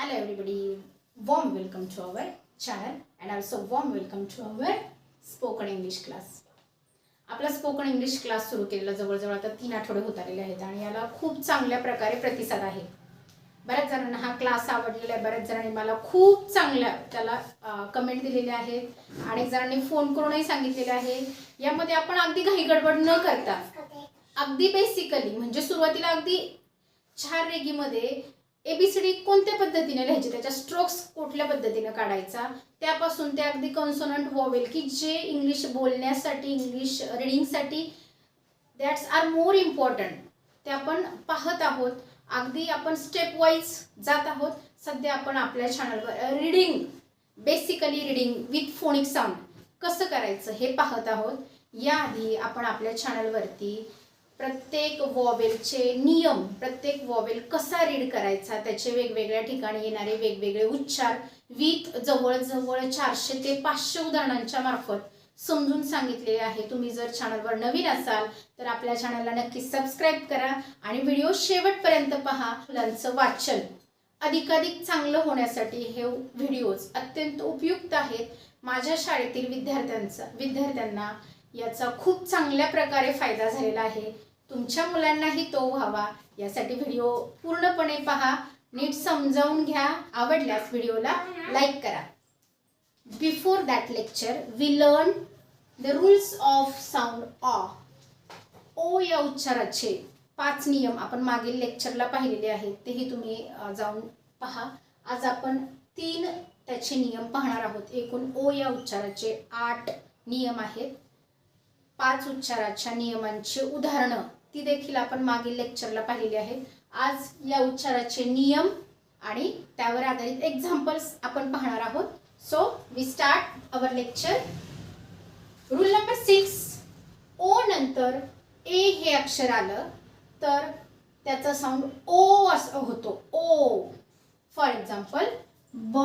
Hello everybody, warm welcome to our channel and also warm welcome to our spoken English class. आपला spoken English class सुरू केलेला जवळजवळ आता तीन आठवडे होत आलेले आहेत आणि याला खूप चांगल्या प्रकारे प्रतिसाद आहे. बऱ्याच जणांना हा क्लास आवडलेला आहे बऱ्याच जणांनी मला खूप चांगल्या त्याला कमेंट दिलेले आहेत अनेक जणांनी फोन करूनही सांगितलेले आहे. यामध्ये आपण अगदी घाई गडबड न करता अगदी बेसिकली म्हणजे सुरुवातीला अगदी चार रेगीमध्ये एबीसीडी कोणत्या पद्धतीने लिहायचे? त्याच्या स्ट्रोक्स कुठल्या पद्धतीने काढायचा? त्यापासून ते अगदी कन्सोनंट वॉवेल की जे इंग्लिश बोलण्यासाठी इंग्लिश रिडिंगसाठी दॅट्स आर मोर इम्पॉर्टंट ते आपण पाहत आहोत. अगदी आपण स्टेप वाईज जात आहोत. सध्या आपण आपल्या चॅनलवर reading basically reading with phonic sound कसं करायचं हे पाहत आहोत. याआधी आपण आपल्या चॅनलवरती प्रत्येक वॉवेलचे नियम प्रत्येक वॉवेल कसा रीड करायचा त्याचे वेगवेगळ्या ठिकाणी येणारे वेगवेगळे उच्चार विथ जवळजवळ चारशे ते पाचशे उदाहरणांच्या मार्फत समजून सांगितलेले आहे. तुम्ही जर चॅनलवर नवीन असाल तर आपल्या चॅनलला नक्की सबस्क्राईब करा आणि व्हिडिओ शेवटपर्यंत पहा. मुलांचं वाचन. अधिकाधिक चांगलं होण्यासाठी हे व्हिडिओज अत्यंत उपयुक्त आहेत. माझ्या शाळेतील विद्यार्थ्यांचा विद्यार्थ्यांना याचा खूप चांगल्या प्रकारे फायदा झालेला आहे. तुमच्या मुलांनाही तो व्हावा. यासाठी व्हिडिओ पूर्णपणे पहा. नीट समजावून घ्या. आवडल्यास व्हिडिओला लाईक करा. Before that lecture we learn the rules of sound ऑ ओ या उच्चाराचे पाच नियम आपण मागील लेक्चरला पाहिलेले आहेत. तेही तुम्ही जाऊन पहा. आज आपण तीन त्याचे नियम पाहणार आहोत. एकूण ओ या उच्चाराचे आठ नियम आहेत. पाच उच्चाराच्या नियमांची उदाहरणं ती देखील आपण मागील लेक्चरला पाहिलेली आहेत आज या उच्चाराचे नियम आणि त्यावर आधारित एक्झाम्पल्स आपण पाहणार आहोत. So we start our lecture rule number six O नंतर ए हे अक्षर आलं तर त्याचा साऊंड ओ असं होतो. ओ फॉर एक्झाम्पल ब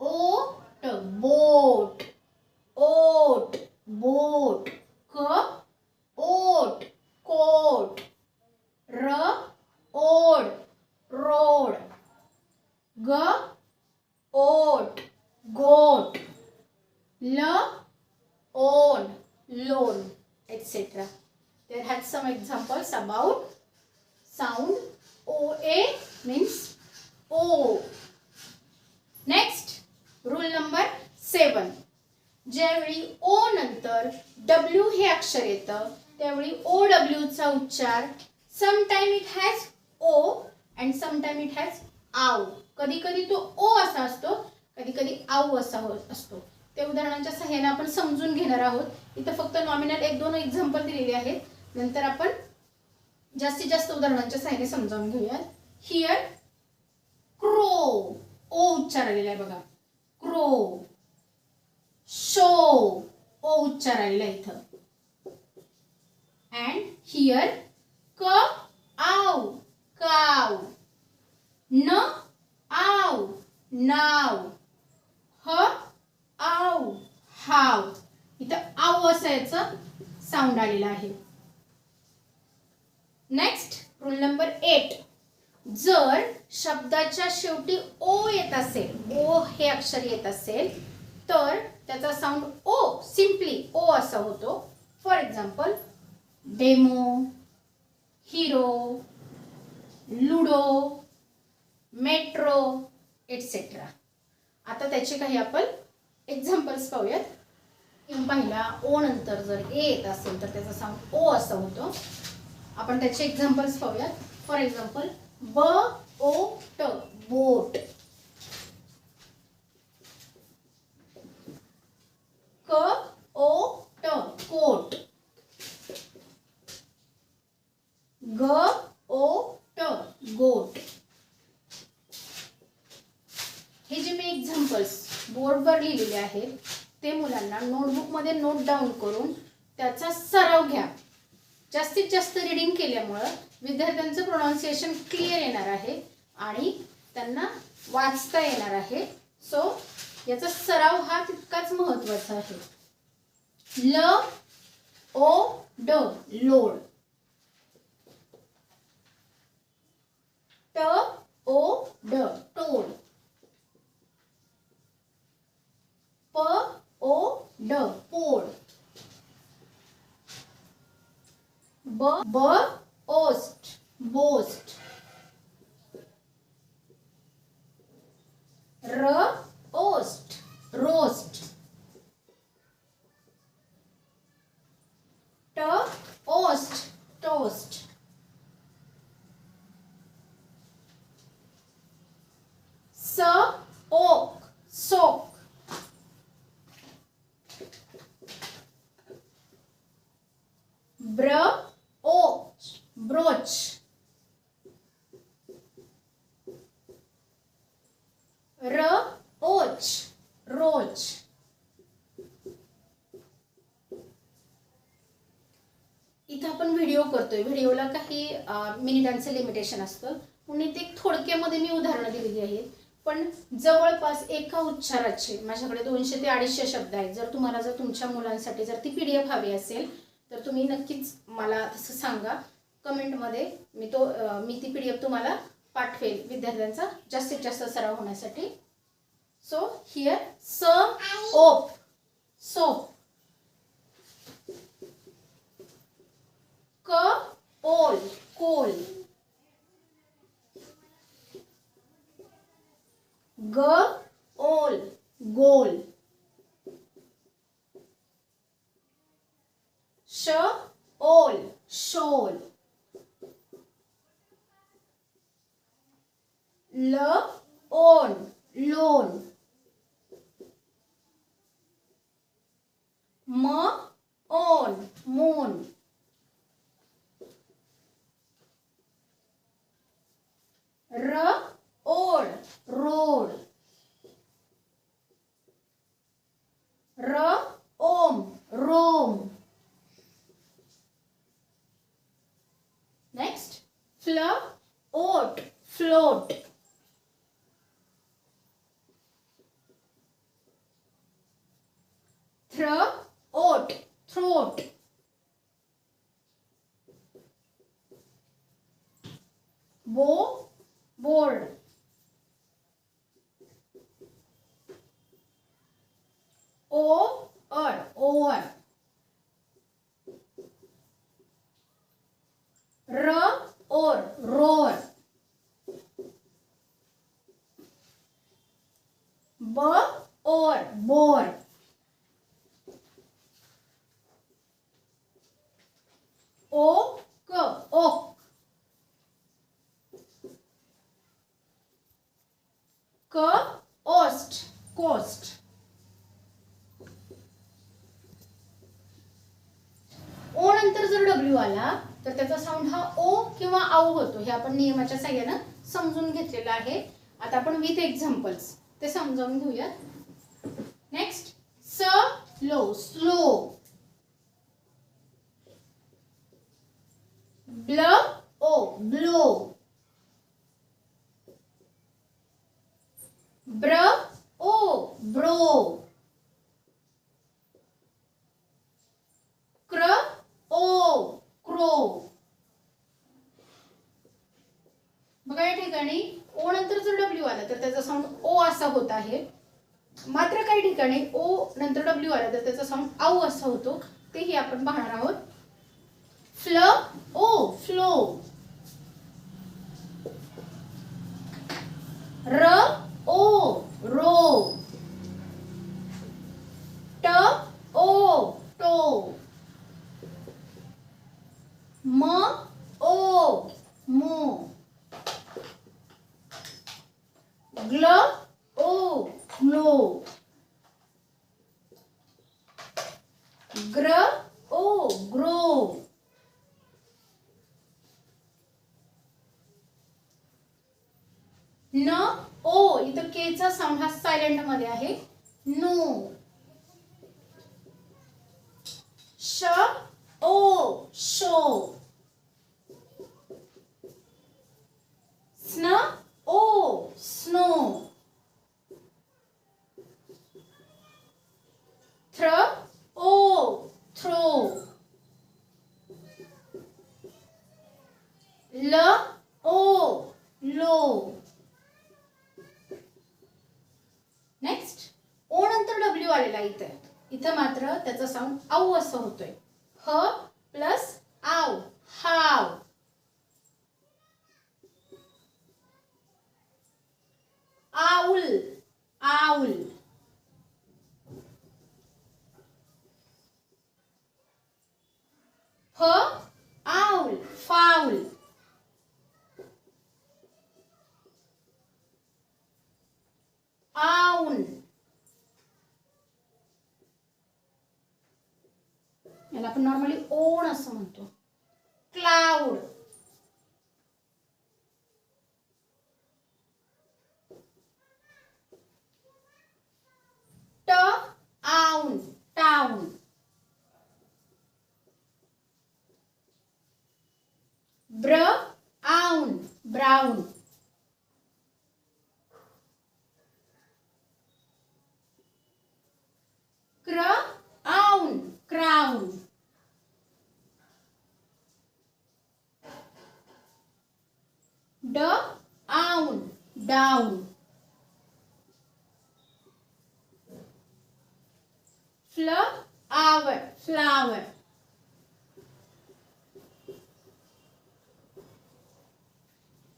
ओ ट बोट. ओट बोट. क ओट. कोट. र ओड. रोड. ग ओट. गोट. ल own. Loan etcetera there has some examples about sound O A means O next rule number seven ज्यावेळी ओ नंतर डब्ल्यू हे अक्षर येतं त्यावेळी ओ डब्ल्यूचा उच्चार sometime it has O and sometime it has ow कधी कधी तो ओ असा असतो कधी कधी आऊ असा हो- असतो. त्या उदाहरणांच्या सहाय्याने आपण समजून घेणार आहोत. इथं फक्त नॉमिनल एक दोन एक्झाम्पल दिलेले आहेत. नंतर आपण जास्तीत जास्त उदाहरणांच्या सहाय्याने समजावून घेऊयात. हिअर क्रो ओ उच्चार आलेला आहे बघा. क्रो शो ओ उच्चार आलेला आहे इथं. अँड here क आव काव न आव नाव ह आव हाव इथं आव असं याचं साऊंड आलेलं आहे. नेक्स्ट रूल नंबर एट जर शब्दाच्या शेवटी ओ येत असेल ओ हे अक्षर येत असेल तर त्याचा साऊंड ओ सिम्पली ओ असा होतो. For example demo hero ludo metro etcetera आता त्याचे काही आपण एक्झाम्पल्स पाहूयात. किंवा ओ नंतर जर ए येत असेल तर त्याचा साऊंड ओ असा होतो. आपण त्याचे एक्झाम्पल्स पाहूयात. फॉर एक्झाम्पल ब ओ ट बोट. क ओ ट कोट. ग ओ ट गोट. हे जे मी एक्झाम्पल्स बोर्डवर लिहिलेले आहेत ते मुलांना नोटबुकमध्ये नोट डाऊन करून त्याचा सराव घ्या. जास्तीत जास्त रिडिंग केल्यामुळं विद्यार्थ्यांचं प्रोनाऊन्सिएशन क्लिअर येणार आहे आणि त्यांना वाचता येणार आहे. सो याचा सराव हा तितकाच महत्त्वाचा आहे. ल ओ ड load T O D toad. P O D pod. B B oast boast. ब्र ओ ब्रोच र ओच रोच. इथं आपण व्हिडिओ करतोय. व्हिडिओला काही मिनिटांचं लिमिटेशन असतं. म्हणून ते थोडक्यामध्ये मी उदाहरणं दिलेली आहेत. पण जवळपास एका उच्चाराचे माझ्याकडे दोनशे ते अडीचशे शब्द आहेत. जर तुम्हाला जर तुमच्या मुलांसाठी जर ती पी डी एफ हवी असेल तर तुम्ही नक्कीच मला तसं सांगा. कमेंटमध्ये मी तो मी ती पी डी एफ तुम्हाला पाठवेल विद्यार्थ्यांचा जास्तीत जास्त सराव होण्यासाठी. सो हिअर स ओप सोप क ओल कोल ग ओल गोल sh all shawl Love, own, loan. Mo, own, moon. Ro, or roar r om room. आला तर त्याचा साऊंड हा ओ किंवा आऊ होतो. हे आपण नियमाच्या साह्यानं समजून घेतलेलं आहे. आता आपण विथ एक्झाम्पल्स ते समजावून घेऊयात. नेक्स्ट स लो स्लो ब्ल ओ ब्लो ब्र ओ ब्रो क्र ओ क्रो बघा या ठिकाणी ओ नंतर जर डब्ल्यू आला तर त्याचा साऊंड ओ असा होत आहे. मात्र काही ठिकाणी ओ नंतर डब्ल्यू आला तर त्याचा साऊंड आऊ असा होतो. तेही आपण पाहणार आहोत. फ्ल ओ फ्लो र ओ रो ट ओ टो म ओ मो. ग्ल ओ ग्लो. ग्र ओ ग्रो. न ओ. इथं केचा साऊंड हा सायलेंटमध्ये आहे नो श ओ शो स्न ओ स्नो थ्र ओ थ्रो ल ओ लो नेक्स्ट ओ नंतर डब्ल्यू आलेला इथं इथं मात्र त्याचा साऊंड आऊ असं होतोय याला आपण नॉर्मली ओण असं म्हणतो. क्लाऊड ट आउन टाउन ब्र own brown down, down. Flower, flower.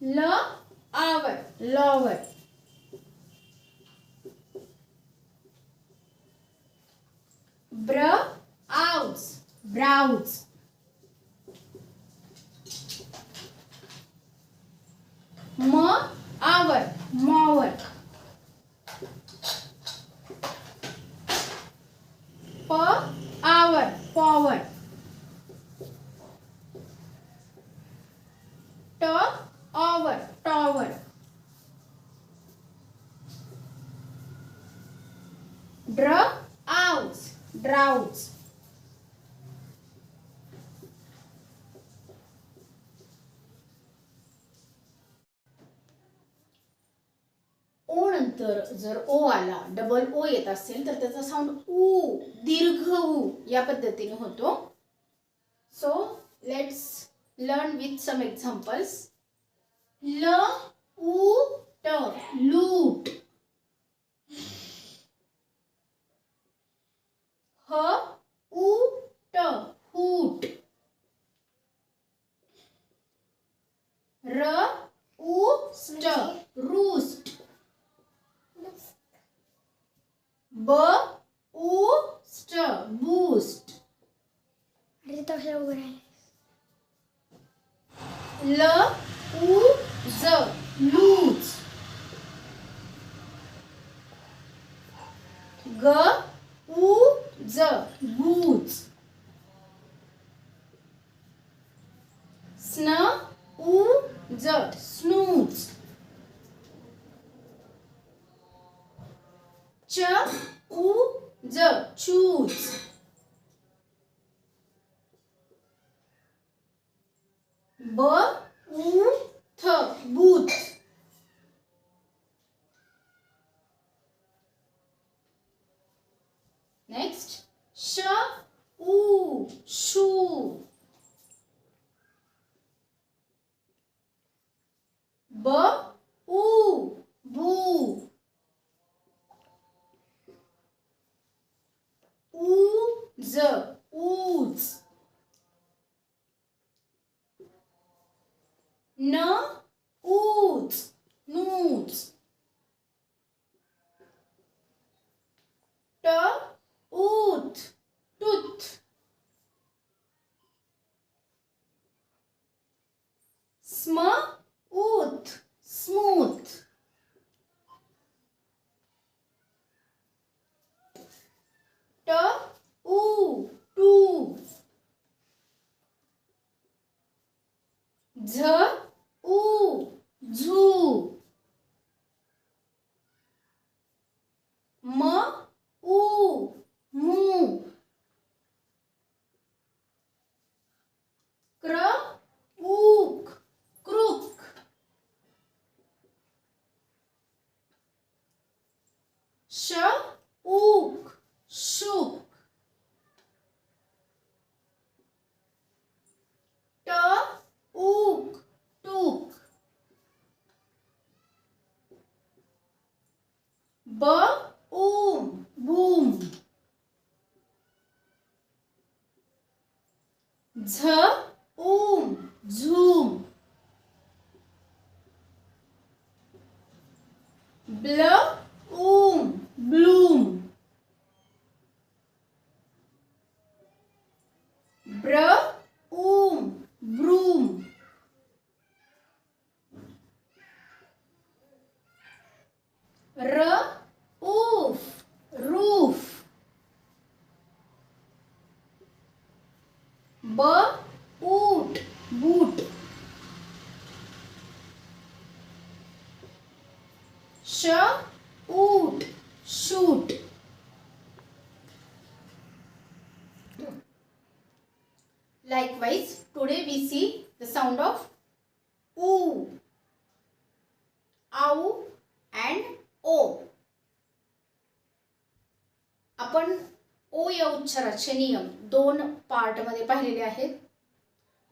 Love, hour, lower. Brow, outs, brows. Mó नंतर जर ओ आला डबल ओ येत असेल तर त्याचा साऊंड ऊ दीर्घ ऊ या पद्धतीने होतो. So let's learn with some examples ल ऊ ट लूट ह ऊ ट हूट र ऊ स्ट रूस्ट ब ऊ स्ट बूस्ट ल उ ज लूज ग उ ज गूज स्न उ ज स्नूज च उ चूज ब उ थ बूथ नेक्स्ट श उ शू ब उ बू उ ज ऊज न ऊज नूज ट ऊत टूथ स्म ऊत स्मूथ ट ऊ टू झ ऊ झू म ऊ मू क्र ऊक क्रुक श ऊक शुक ook, took. Boom, boom. Z, um, zoom. Um, Bl, um, bloom. Likewise, today we see the sound of oo. Ow and O आपण ओ या उच्चाराचे नियम दोन पार्टमध्ये पाहिलेले आहेत.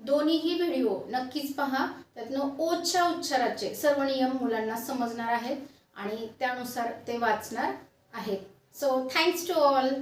दोन्हीही व्हिडिओ नक्कीच पहा. त्यातनं ओच्या उच्चाराचे सर्व नियम मुलांना समजणार आहेत आणि त्यानुसार ते वाचणार आहेत. So thanks to all